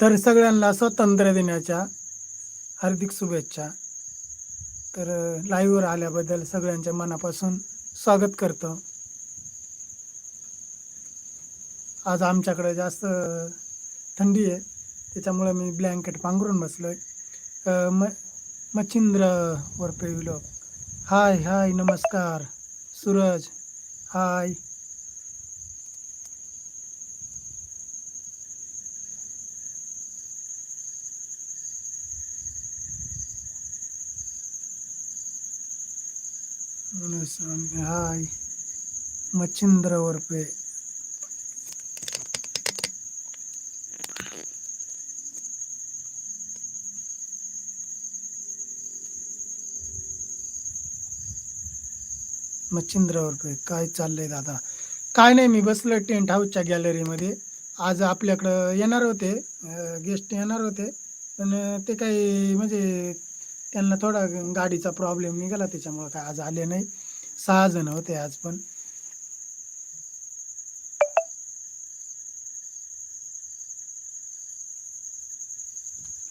तर सगळ्यांना स्वातंत्र्य देण्याच्या हार्दिक शुभेच्छा. तर लाईव्हवर आल्याबद्दल सगळ्यांच्या मनापासून स्वागत करतो. आज आमच्याकडे जास्त थंडी आहे. त्याच्यामुळे मी ब्लँकेट पांघरून बसलो आहे म मच्छिंद्र वरपे विलोक हाय हाय नमस्कार. सूरज. हाय मनोज हाय. मच्छिंद्र वरपे. मच्छिंद्र वरपे काय चाललंय दादा? काय नाही मी बसलो टेंट हाऊसच्या गॅलरीमध्ये आज आपल्याकडं येणार होते गेस्ट येणार होते. पण ते काही म्हणजे त्यांना थोडा गाडीचा प्रॉब्लेम निघाला त्याच्यामुळं काय आज आले नाही. सहा जण होते आज पण.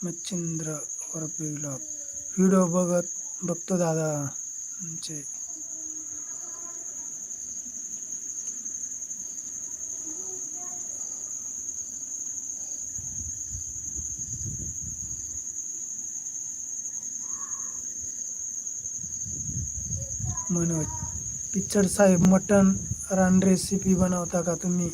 मच्छिंद्र व्हिडिओ बघत बघतो दादा आमचे. मनोज पिक्चर साहेब मटन रान रेसिपी बनवता का तुम्ही?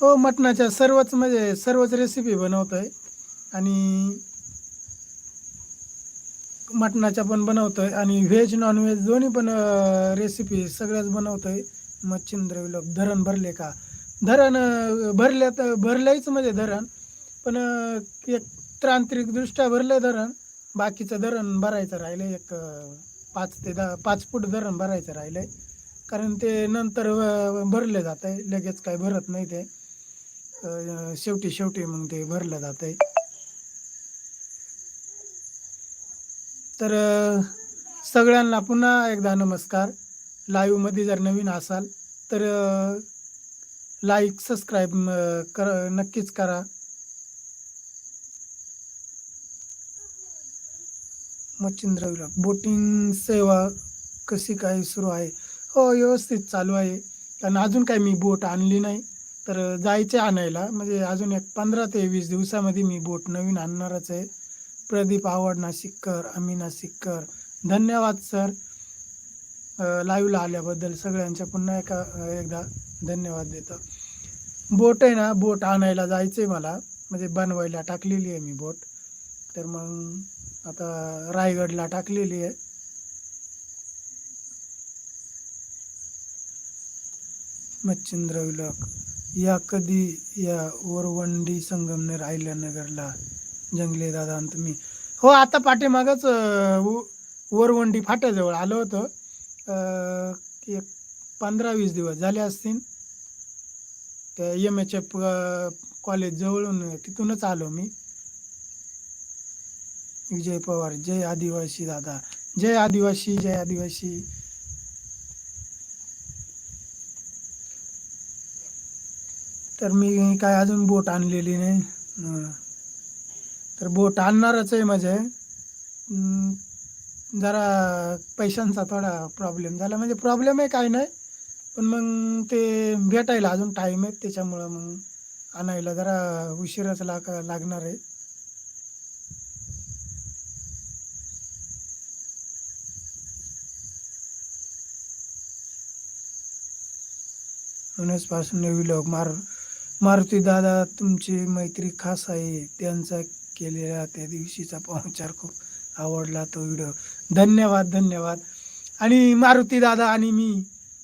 हो मटणाच्या सर्वच म्हणजे सर्वच रेसिपी बनवतोय आणि मटणाच्या पण बनवतोय आणि व्हेज नॉनव्हेज दोन्ही पण रेसिपी सगळ्याच बनवतोय. मच्छिंद्र विलोक धरण भरले का? धरण अं, भरले तर भरलंयच म्हणजे धरण पण एक तांत्रिकदृष्ट्या भरलं धरण. बाकीचं धरण भरायचं राहिलं एक पाच ते दहा पाच फूट धरण भरायचं राहिलंय. कारण ते नंतर भरलं जात आहे लगेच काय भरत नाही ते. शेवटी शेवटी मग ते भरलं जात आहे तर सगळ्यांना पुन्हा एकदा नमस्कार. लाईव्हमध्ये जर नवीन असाल तर लाईक सबस्क्राईब कर नक्कीच करा. मच्छिंद्र विलास बोटिंग सेवा कशी काय सुरू आहे? हो व्यवस्थित चालू आहे. कारण अजून काय मी बोट आणली नाही. तर जायचे आणायला. म्हणजे अजून एक पंधरा ते वीस दिवसामध्ये मी बोट नवीन आणणारच आहे. प्रदीप आवड नाशिककर आम्ही नाशिककर. धन्यवाद सर. लाईव्हला आल्याबद्दल सगळ्यांच्या पुन्हा एका एकदा धन्यवाद देतो. बोट आहे ना बोट आणायला जायचं आहे मला. म्हणजे बनवायला टाकलेली आहे मी बोट. तर मग आता रायगडला टाकलेली आहे. मच्छिंद्र विलक. या कधी या वरवंडी संगमनेर अहिल्यानगरला जंगले दादा आणि तुम्ही. हो आता पाठीमागच ओरवंडी व- वरवंडी फाट्याजवळ आलं होतं. एक पंधरा वीस दिवस झाले असतील. त्या एम एच एफ कॉलेज जवळून तिथूनच आलो मी. विजय पवार जय आदिवासी दादा जय आदिवासी जय आदिवासी. तर मी काय अजून बोट आणलेली नाही. तर बोट आणणारच आहे म्हणजे जरा पैशांचा थोडा प्रॉब्लेम झाला. म्हणजे प्रॉब्लेम आहे काय नाही. पण मग ते भेटायला अजून टाईम आहे. त्याच्यामुळं मग आणायला जरा उशीरच लाग लागणार आहे. पासून लोक. मार मारुती दादा तुमची मैत्री खास आहे. त्यांचा केलेला त्या दिवशीचा पाहुणचार खूप आवडला तो व्हिडिओ धन्यवाद धन्यवाद. आणि मारुती दादा आणि मी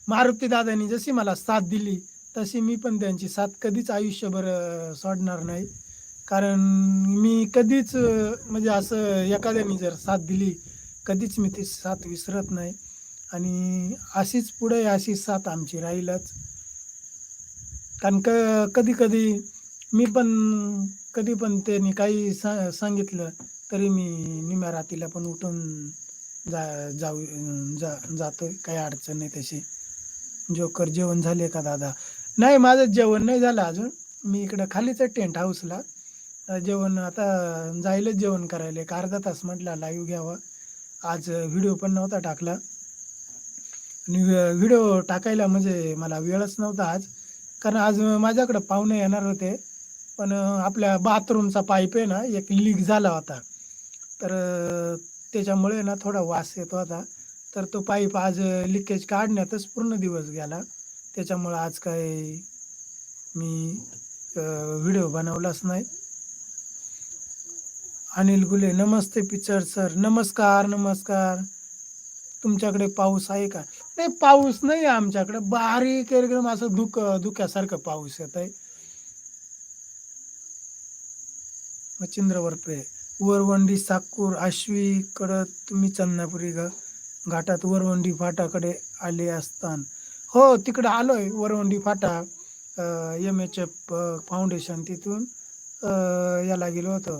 मारुती दादानी जशी मला साथ दिली तशी मी पण त्यांची साथ कधीच आयुष्यभर सोडणार नाही. कारण मी कधीच म्हणजे असं एखाद्याने जर साथ दिली कधीच मी ती साथ विसरत नाही. आणि अशीच पुढे अशी साथ आमची राहीलच. कारण क कधी कधी मी पण कधी पण त्यांनी काही सा सांगितलं तरी मी निम्या रात्रीला पण उठून जा जाऊ जा जातो काही अडचण नाही तशी. जोकर जेवण झाले का दादा? नाही माझं जेवण नाही झालं अजून. मी इकडं खालीच आहे टेंट हाऊसला जेवण आता जायलाच जेवण करायला. एक अर्धा तास म्हटलं लाईव्ह घ्यावा. आज व्हिडिओ पण नव्हता टाकला. आणि व्हिडिओ टाकायला म्हणजे मला वेळच नव्हता आज. कारण आज माझ्याकडं पाहुणे येणार होते पण आपल्या बाथरूमचा पाईप आहे ना एक लीक झाला होता. तर त्याच्यामुळे ना थोडा वास येत होता. तर तो पाईप आज लिकेज काढण्यातच पूर्ण दिवस गेला. त्याच्यामुळं आज काय मी व्हिडिओ बनवलाच नाही. अनिल गुले नमस्ते पिक्चर सर. नमस्कार नमस्कार. तुमच्याकडे पाऊस आहे का? नाही पाऊस नाही आहे आमच्याकडे. बारीक एकदम असं धुक धुक्यासारखं पाऊस येत आहे. मच्छिंद्र वरपे वरवंडी साकूर आश्वी तुम्ही चंदनापुरी ग घाटात वरवंडी फाटाकडे आले असतान. हो तिकडे आलोय. वरवंडी फाटा एम एच एफ फाउंडेशन तिथून याला गेलो होतो.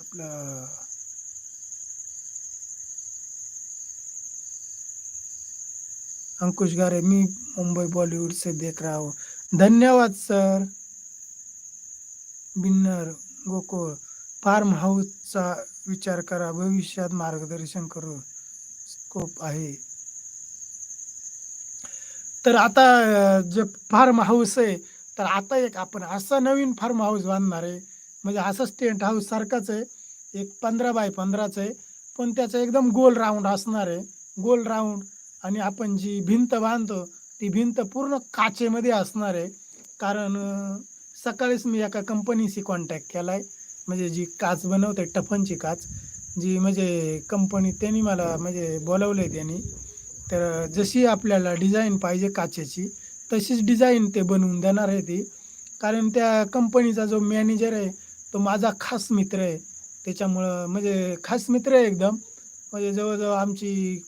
आपलं अंकुश गारे मी मुंबई बॉलीवुड से देख रहा. हूँ धन्यवाद सर. बिन्नर गोकुळ फार्म हाऊसचा विचार करा. भविष्यात मार्गदर्शन करू स्कोप आहे. तर आता जे फार्म हाऊस आहे तर आता एक आपण असा नवीन फार्म हाऊस बांधणार आहे. म्हणजे असंच टेंट हाऊस सारखाच आहे. एक पंधरा बाय पंधराच आहे. पण त्याचं एकदम गोल राऊंड असणार आहे. गोल राऊंड आणि आपण जी भिंत बांधतो ती भिंत पूर्ण काचेमध्ये असणार आहे. कारण सकाळीच मी एका कंपनीशी कॉन्टॅक्ट केला आहे म्हणजे जी काच बनवते टफनची काच जी म्हणजे कंपनी त्यांनी मला म्हणजे बोलवलं आहे त्यांनी. तर जशी आपल्याला डिझाईन पाहिजे काचेची तशीच डिझाईन ते बनवून देणार आहे ती. कारण त्या कंपनीचा जो मॅनेजर आहे तो माझा खास मित्र आहे. त्याच्यामुळं म्हणजे खास मित्र आहे एकदम. म्हणजे जवळजवळ आमची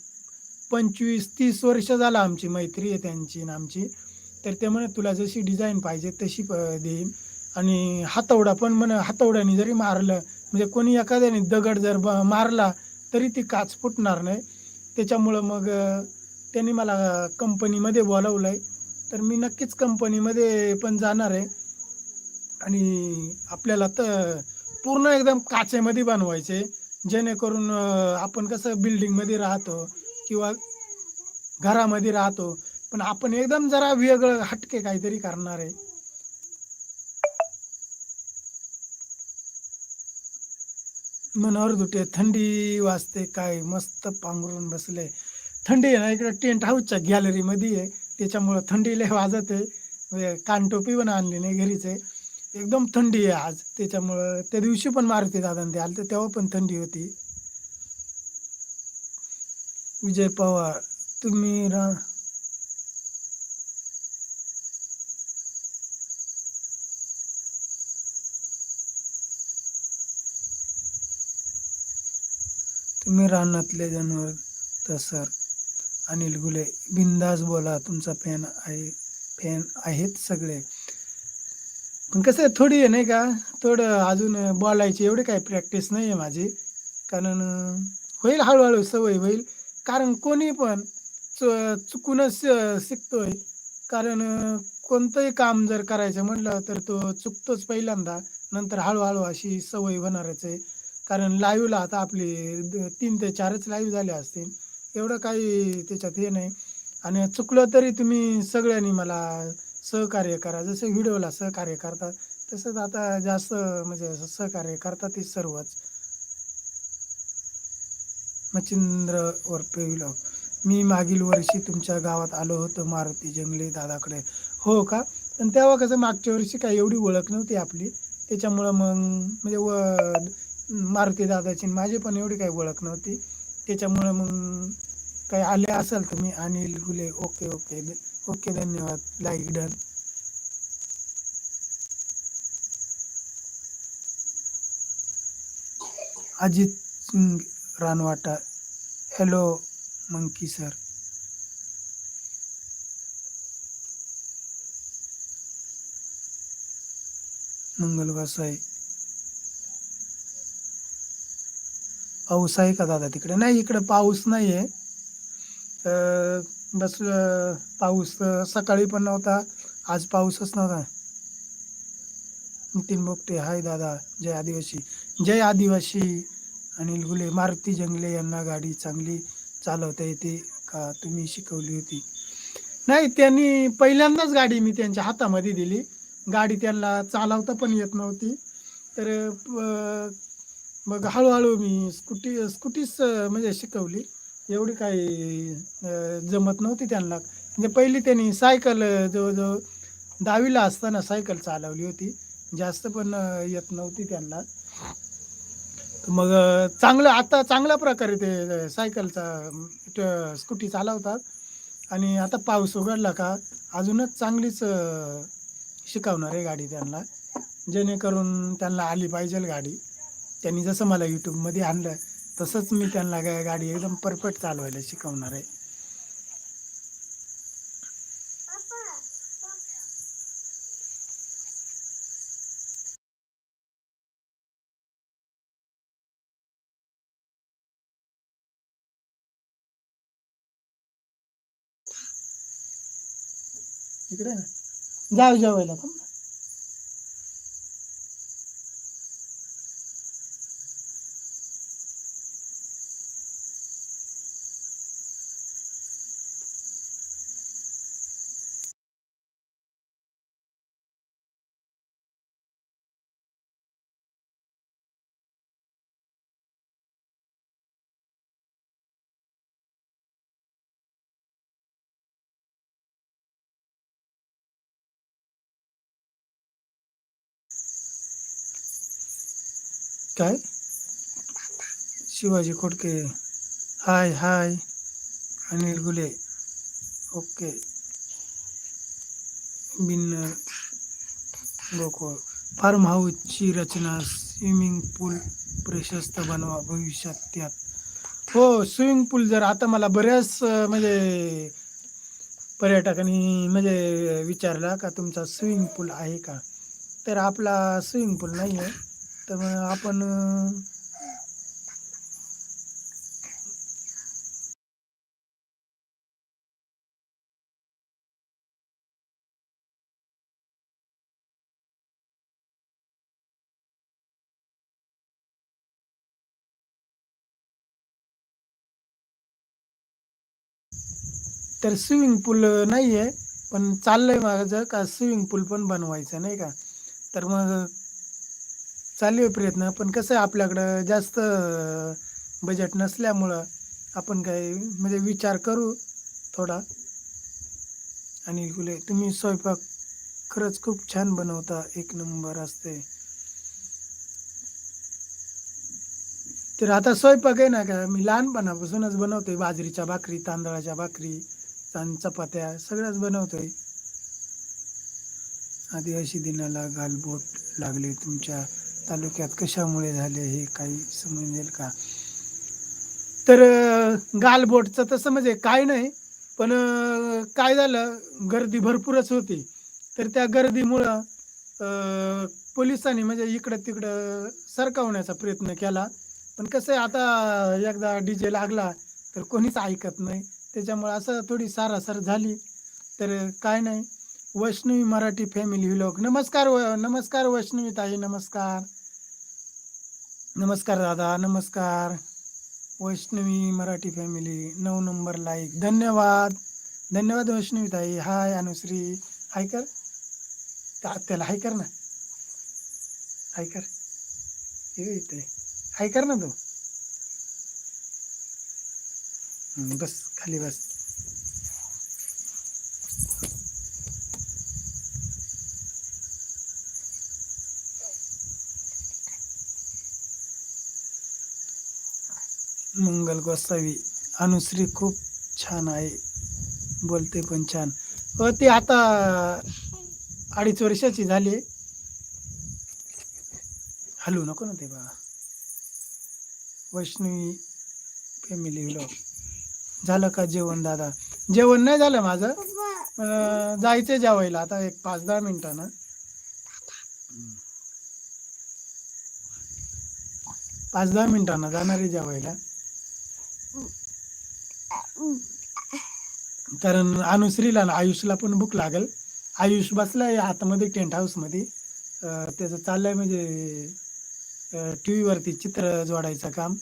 पंचवीस तीस वर्ष झाला आमची मैत्री आहे त्यांची आणि आमची. तर ते म्हणे तुला जशी डिझाईन पाहिजे तशी प देईन आणि हातवडा पण म्हण हातवड्याने जरी मारलं म्हणजे कोणी एखाद्याने दगड जर ब मारला तरी ती काच फुटणार नाही. त्याच्यामुळं मग त्यांनी मला कंपनीमध्ये बोलावलं आहे तर मी नक्कीच कंपनीमध्ये पण जाणार आहे. आणि आपल्याला तर पूर्ण एकदम काचेमध्ये बनवायचे जेणेकरून आपण कसं बिल्डिंगमध्ये राहतो किंवा घरामध्ये राहतो पण आपण एकदम जरा वेगळं हटके काहीतरी करणार आहे. मनोहर दुटे थंडी वाजते काय मस्त पांघरून बसले. थंडी आहे ना इकडे टेंट हाऊसच्या गॅलरीमध्ये आहे. त्याच्यामुळं थंडी लय वाजत आहे. म्हणजे कानटोपी पण आणली नाही घरीच आहे. एकदम थंडी आहे आज. त्याच्यामुळं त्या दिवशी पण मारुती दादा ते आलं तेव्हा पण थंडी होती. विजय पवार तुम्ही रा तुम्ही रानातले जनावर तसर अनिल गुले बिंदास बोला तुमचा फॅन आहे फॅन आहेत सगळे. पण कसं आहे थोडी आहे नाही का? थोडं अजून बोलायची एवढी काही प्रॅक्टिस नाही आहे माझी. कारण होईल हळूहळू सवय होईल. कारण कोणी पण च चुकूनच शिकतोय. कारण कोणतंही काम जर करायचं म्हटलं तर तो चुकतोच पहिल्यांदा. नंतर हळूहळू अशी सवय होणारच आहे. कारण लाईव्हला आता आपली द- तीन ते चारच लाईव्ह झाले असतील. एवढं काही त्याच्यात हे नाही. आणि चुकलं तरी तुम्ही सगळ्यांनी मला सहकार्य करा. जसं व्हिडिओला सहकार्य करतात तसंच आता जास्त म्हणजे असं सहकार्य करतात ते सर्वच. मच्छिंद्र वरपे विलॉग मी मागील वर्षी तुमच्या गावात आलो होतो मारुती जंगले दादाकडे. हो का? पण तेव्हा कसं मागच्या वर्षी काही एवढी ओळख नव्हती आपली. त्याच्यामुळं मग म्हणजे व मारुती दादाची माझी पण एवढी काही ओळख नव्हती. त्याच्यामुळं मग काही आले असेल तुम्ही Anil Gule okay okay okay धन्यवाद. Like done Ajit Singh. रानवाटा। Hello monkey sir मंगल वासाई पाऊस आहे का दादा तिकडे? नाही इकडे पाऊस नाही अं, बस पाऊस अं, सकाळी पण आज पाऊसच नव्हता. नितीन बोगटे हाय दादा जय आदिवासी जय आदिवासी. अनिल गुले मारुती जंगले यांना गाडी चांगली चालवता येते का? तुम्ही शिकवली होती. नाही त्यांनी पहिल्यांदाच गाडी मी त्यांच्या हातामध्ये दिली. गाडी त्यांना चालवता पण येत नव्हती. तर मग हळूहळू मी स्कूटी स्कूटीच म्हणजे शिकवली. एवढी काही जमत नव्हती त्यांना. म्हणजे पहिली त्यांनी सायकल जवळजवळ दहावीला असताना सायकल चालवली होती. जास्त पण येत नव्हती त्यांना. मग चांगलं आता चांगल्या प्रकारे ते सायकलचा स्कूटी चालवतात. आणि आता पाऊस उघडला का अजूनच चांगलीच शिकवणार आहे गाडी त्यांना. जेणेकरून त्यांना आली पाहिजे गाडी. त्यांनी जसं मला यूट्यूबमध्ये आणलं तसंच मी त्यांना गाडी एकदम परफेक्ट चालवायला शिकवणार आहे. इकडे ना. जाऊ जेवायला पण काय? Shivaji Khodke. Hi hi. Anil Gule. Okay. बिन गोकुळ. फार्म हाऊसची रचना स्विमिंग पूल प्रशस्त बनवा भविष्यात त्यात. हो स्विमिंग पूल जर आता मला बऱ्याच म्हणजे पर्यटकांनी म्हणजे विचारला का तुमचा स्विमिंग पूल आहे का? तर आपला स्विमिंग पूल नाही आहे तर मग आपण तर स्विमिंग पूल नाही आहे पण चाललंय माझं का स्विमिंग पूल पण बनवायचं नाही का? तर मग चालू आहे प्रयत्न. पण कसं आहे आपल्याकडं जास्त बजेट नसल्यामुळं आपण काही म्हणजे विचार करू थोडा. आणि कुले तुम्ही स्वयंपाक खरंच खूप छान बनवता. एक नंबर असते. तर आता स्वयंपाक आहे ना का मी लहानपणापासूनच बनवतोय. बाजरीच्या भाकरी तांदळाच्या भाकरी चपात्या सगळ्याच बनवतोय. आदिवासी दिनाला गालबोट लागले तुमच्या तालुक्यात कशामुळे झाले हे काही समजेल का? तर गालबोटचं तसं म्हणजे काय नाही पण काय झालं गर्दी भरपूरच होती. तर त्या गर्दीमुळं पोलिसांनी म्हणजे इकडं तिकडं सरकावण्याचा प्रयत्न केला. पण कसं आहे आता एकदा डी जे लागला तर कोणीच ऐकत नाही. त्याच्यामुळं असं थोडी सारासार झाली. तर काय नाही. वैष्णवी मराठी फॅमिली व्लॉग नमस्कार व नमस्कार वैष्णवी ताई नमस्कार. नमस्कार दादा नमस्कार. वैष्णवी मराठी फॅमिली नऊ नंबर लाईक धन्यवाद. धन्यवाद वैष्णवी ताई. हाय अनुश्री. हाय कर. त्याला हाय कर ना? हाय कर. हे हाय कर ना तू? बस खाली बस. मंगल गोसावी. अनुश्री खूप छान आहे. बोलते पण छान. हो ती आता अडीच वर्षाची झाली. हलू नको ना ते बा. वैष्णवी फॅमिली व्लॉग झालं का जेवण दादा? जेवण नाही झालं माझं. जायचं जेवायला. आता एक पाच दहा मिनिटानं. पाच दहा मिनिटांना जाणार आहे जेवायला. कारण अनुश्रीला आयुषला पण भूक लागेल. आयुष बसलाय आतमध्ये टेंट हाऊसमध्ये त्याचं चाललंय म्हणजे टी व्हीवरती चित्र जोडायचं काम.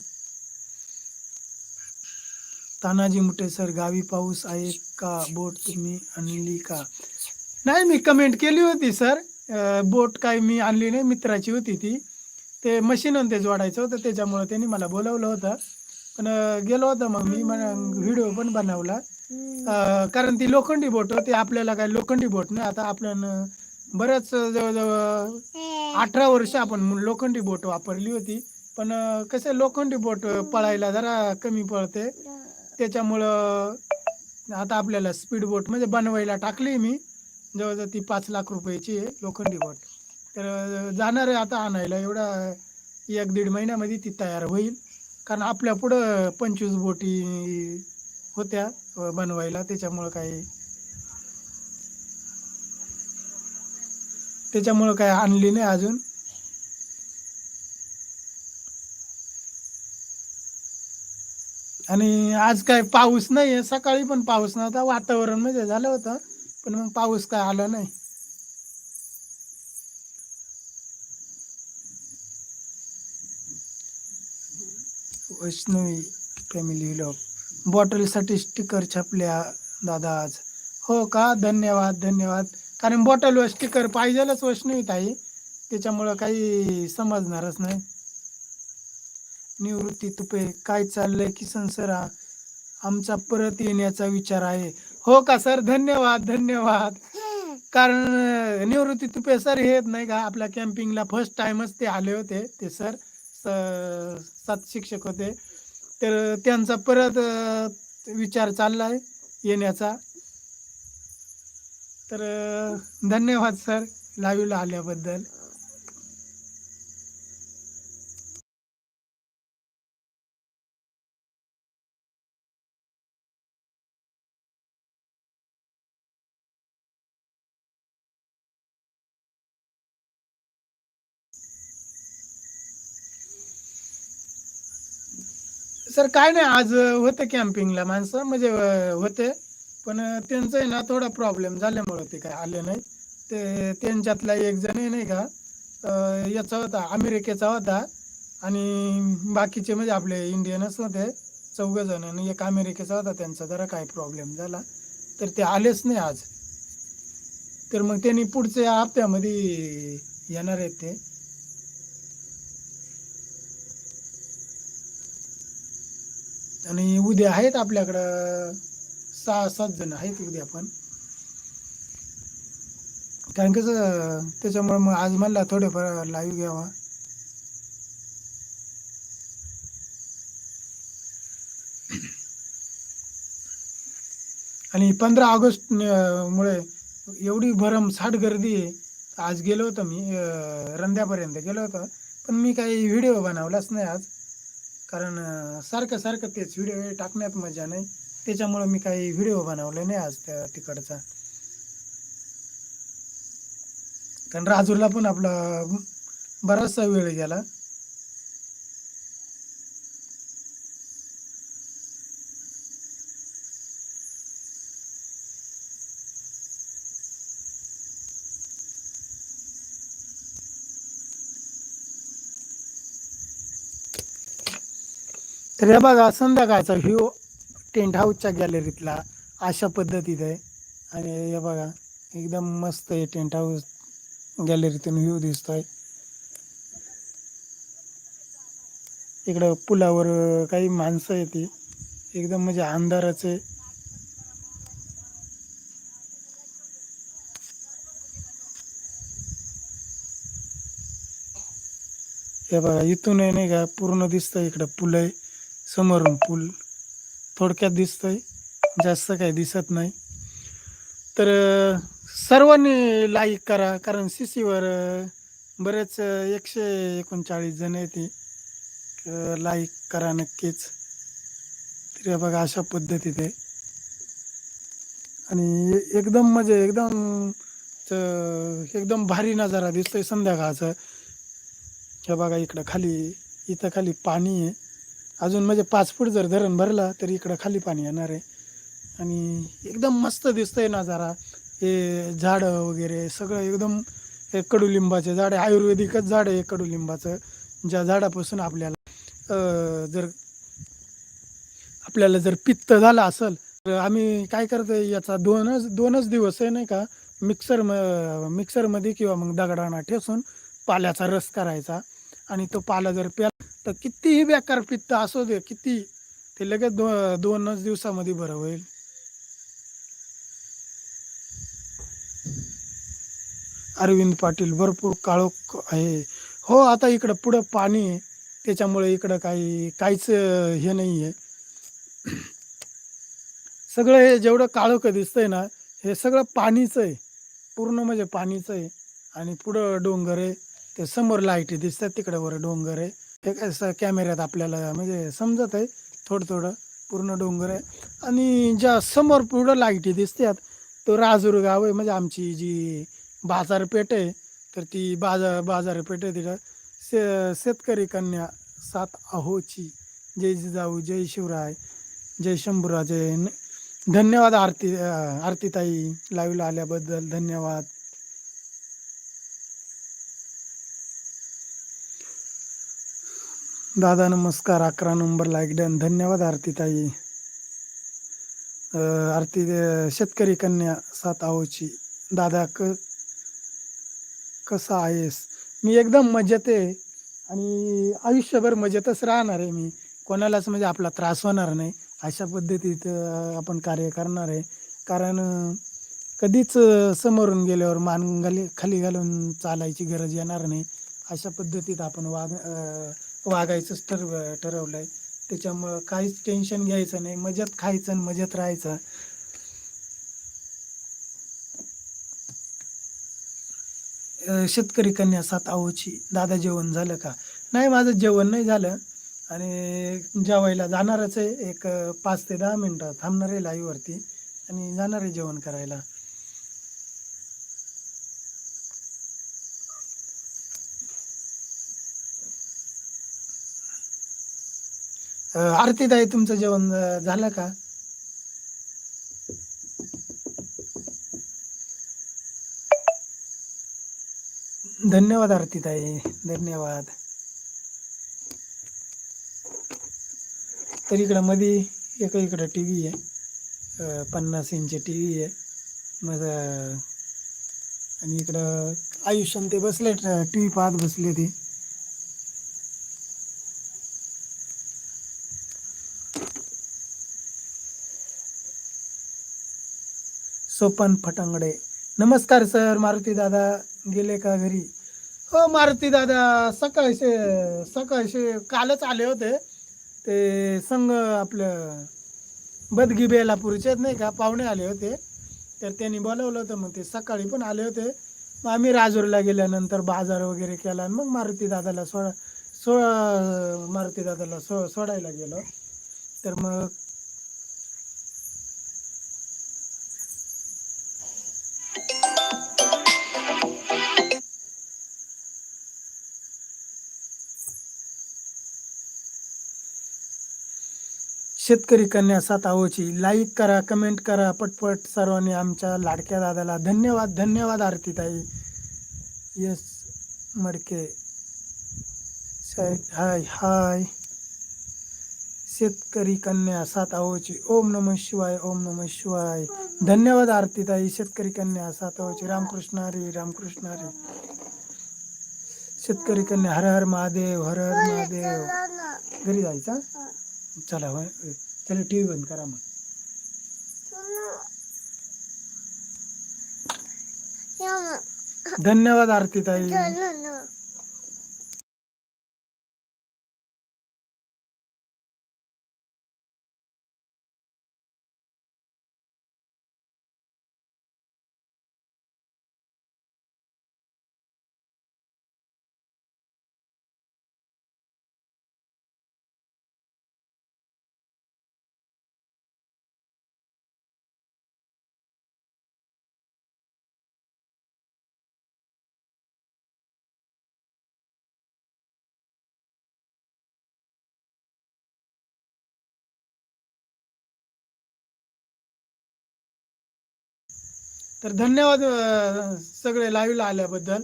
तानाजी मुटे सर गावी पाऊस आहे का? बोट तुम्ही आणली का? नाही मी कमेंट केली होती सर. बोट काय मी आणली नाही मित्राची होती ती. ते मशीन ते जोडायचं होतं त्याच्यामुळं त्यांनी मला बोलवलं होतं. पण गेलो होतो मग मी व्हिडिओ पण बनवला. कारण ती लोखंडी बोट होती आपल्याला काय लोखंडी बोट नाही. आता आपल्यानं बऱ्याच जवळजवळ अठरा वर्ष आपण लोखंडी बोट वापरली होती. पण कसं लोखंडी बोट पळायला जरा कमी पळते. त्याच्यामुळं आता आपल्याला स्पीड बोट म्हणजे बनवायला टाकली मी. जवळजवळ ती पाच लाख रुपयाची आहे लोखंडी बोट. तर जाणार आहे आता आणायला. एवढा एक दीड महिन्यामध्ये ती तयार होईल. कारण आपल्या पुढं पंचवीस बोटी होत्या बनवायला. त्याच्यामुळं काही त्याच्यामुळं काय आणली नाही अजून. आणि आज काय पाऊस नाही आहे सकाळी पण पाऊस नव्हता. वातावरण म्हणजे झालं होतं पण मग पाऊस काय आला नाही. वैष्णवी फॅमिली व्लॉग बॉटलसाठी स्टिकर छापल्या दादा आज. हो का? धन्यवाद धन्यवाद. कारण बॉटल व स्टिकर पाहिजेलच वैष्णवी ताई. त्याच्यामुळं काही समजणारच नाही. निवृत्ती तुपे काय चाललंय की संसारा आमचा परत येण्याचा विचार आहे. हो का सर? धन्यवाद धन्यवाद. कारण निवृत्ती तुपे सर हे येत नाही का? आपल्या कॅम्पिंगला फर्स्ट टाइमच ते आले होते ते सर. सात शिक्षक होते. तर त्यांचा परत विचार विचार चाललाय येण्याचा. तर धन्यवाद सर लाईव्हला आल्याबद्दल. सर काय नाही आज होते कॅम्पिंगला माणसं म्हणजे होते. पण त्यांचं आहे ना थोडा प्रॉब्लेम झाल्यामुळं ते काय आले नाही. ते त्यांच्यातला एक जण आहे नाही का याचा होता अमेरिकेचा होता. आणि बाकीचे म्हणजे आपले इंडियनच होते. चौघ जण आणि एक अमेरिकेचा होता त्यांचा जरा काय प्रॉब्लेम झाला. तर ते आलेच नाही आज. तर मग त्यांनी पुढच्या हप्त्यामध्ये येणार आहेत ते. आणि उद्या आहेत आपल्याकडं सहा सात जण आहेत उद्या पण. कारण कसं त्याच्यामुळे मग आज म्हणला थोडेफार लाईव्ह घ्यावा. आणि पंधरा ऑगस्ट मुळे एवढी भरमसाठ गर्दी आहे. आज गेलो होतो मी रंध्यापर्यंत गेलो होतो. पण मी काही व्हिडिओ बनवलाच नाही आज. कारण सारखं सारखं तेच व्हिडिओ टाकण्यात मजा नाही. त्याच्यामुळं मी काही व्हिडिओ बनवले नाही आज त्या तिकडचा. कारण राजूरला पण आपला बराचसा वेळ गेला. तर हे बघा संध्याकाळचा व्ह्यू टेंट हाऊसच्या गॅलरीतला अशा पद्धतीत आहे. आणि हे बघा एकदम मस्त आहे टेंट हाऊस गॅलरीतून व्ह्यू दिसतोय. इकडं पुलावर काही माणसं येते एकदम म्हणजे अंधाराच आहे. हे बघा इथून आहे नाही का पूर्ण दिसतंय इकडं पुल आहे समोरून पूल थोडक्यात दिसतंय. जास्त काही दिसत नाही. तर सर्वांनी लाईक करा कारण सी सीवर बरेच एकशे एकोणचाळीस जण येते लाईक करा नक्कीच. तर हे बघा अशा पद्धतीत आहे. आणि एकदम म्हणजे एकदम एकदम भारी नजारा दिसतोय संध्याकाळचा. हे बघा इकडं खाली इथं खाली पाणी आहे. अजून म्हणजे पाच फूट जर धरण भरला तर इकडं खाली पाणी येणार आहे. आणि एकदम मस्त दिसतंय नजारा हे झाडं वगैरे सगळं एकदम कडुलिंबाचे झाड आहे. आयुर्वेदिकच झाड आहे कडुलिंबाचं. ज्या झाडापासून आपल्याला जर आपल्याला जर पित्त झालं असेल तर आम्ही काय करतोय याचा दोनच दोनच दिवस आहे नाही का मिक्सर म मिक्सरमध्ये किंवा मग दगडाना ठेसून पाल्याचा रस करायचा. आणि तो पाला जर प्या तर कितीही बेकार पित्त असू दे किती ते लगेच दो दोनच दिवसामध्ये बरं होईल. अरविंद पाटील भरपूर काळोख आहे. हो आता इकडं पुढं पाणी आहे. त्याच्यामुळे इकडं काही काहीच हे नाही आहे. सगळं हे जेवढं काळोख दिसतंय ना हे सगळं पाणीचं आहे. पूर्ण म्हणजे पाणीचं आहे. आणि पुढं डोंगर आहे. ते समोर लाईटी दिसतात तिकडे वर डोंगर आहे. हे काय स कॅमेऱ्यात आपल्याला म्हणजे समजत आहे थोडं थोडं पूर्ण डोंगर आहे. आणि ज्या समोर पुढं लाईटी दिसतात तो राजूर गाव आहे. म्हणजे आमची जी बाजारपेठ आहे तर ती बाजार बाजारपेठ आहे तिथं. शे शेतकरी कन्या सात अहोची जय जिजाऊ जय शिवराय जय शंभूराजे. धन्यवाद आरती आरतीताई लाईव्हला आल्याबद्दल धन्यवाद. दादा नमस्कार अकरा नंबर लाईक डन धन्यवाद आरतीताई. आरती शेतकरी कन्या सात आहोची. दादा क कसा आहेस? मी एकदम मजेत आहे आणि आयुष्यभर मजेतच राहणार आहे मी. कोणालाच म्हणजे आपला त्रास होणार नाही. अशा पद्धतीत आपण कार्य करणार आहे. कारण कधीच समोरून गेल्यावर मान घाली खाली घालून चालायची गरज येणार नाही. अशा पद्धतीत आपण वाग वागायचंच ठरव ठरवलं आहे त्याच्यामुळं काहीच टेन्शन घ्यायचं नाही. मजेत खायचं आणि मजेत राहायचं. शेतकरी कन्या सात आहोची दादा जेवण झालं का? नाही माझं जेवण नाही झालं. आणि जेवायला जाणारच आहे. एक पाच ते दहा मिनटं थांबणार आहे लाईव्हवरती आणि जाणार आहे जेवण करायला. आरतीताई तुमचं जेवण झालं का? धन्यवाद आरतीताई धन्यवाद. तर इकडं मध्ये एक इकडं टी व्ही आहे पन्नास इंची टी व्ही आहे मग आणि इकडं आयुष्यान ते बसले टी व्ही पाहत बसले ते. सोपन फटांगडे. नमस्कार सर मारुती दादा गेले का घरी? हो मारुती दादा सकाळचे सकाळचे कालच आले होते. ते संघ आपलं बदगी बेलापूरचे आहेत नाही का पाहुणे आले होते. तर त्यांनी बोलवलं होतं मग ते सकाळी पण आले होते. मग आम्ही राजूरला गेल्यानंतर बाजार वगैरे केला आणि मग मारुती दादाला सोडा सो मारुती दादाला सो सोडायला गेलो. तर मग शेतकरी कन्या सातावची. लाईक करा कमेंट करा पटपट सर्वांनी आमच्या लाडक्या दादाला धन्यवाद धन्यवाद आरतीताई येस मडके. साहेब हाय हाय शेतकरी कन्या सातावची. ओम नम शिवाय ओम नम शिवाय. धन्यवाद आरतीताई शेतकरी कन्या सात आवची रामकृष्ण हरी रामकृष्ण हरी. शेतकरी कन्या हर हर महादेव हर हर महादेव. घरी जायचा? चला होय. चला टी व्ही बंद करा मग. धन्यवाद. आरती ताई. तर धन्यवाद सगळे लाईव्हला आल्याबद्दल.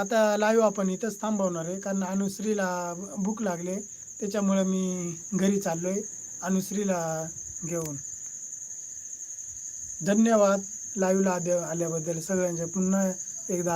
आता लाईव्ह आपण इथंच थांबवणार आहे. कारण अनुश्रीला भूक लागले. त्याच्यामुळे मी घरी चाललोय. अनुश्रीला घेऊन. धन्यवाद. लाईव्हला आद्या- आल्याबद्दल सगळ्यांचे पुन्हा एकदा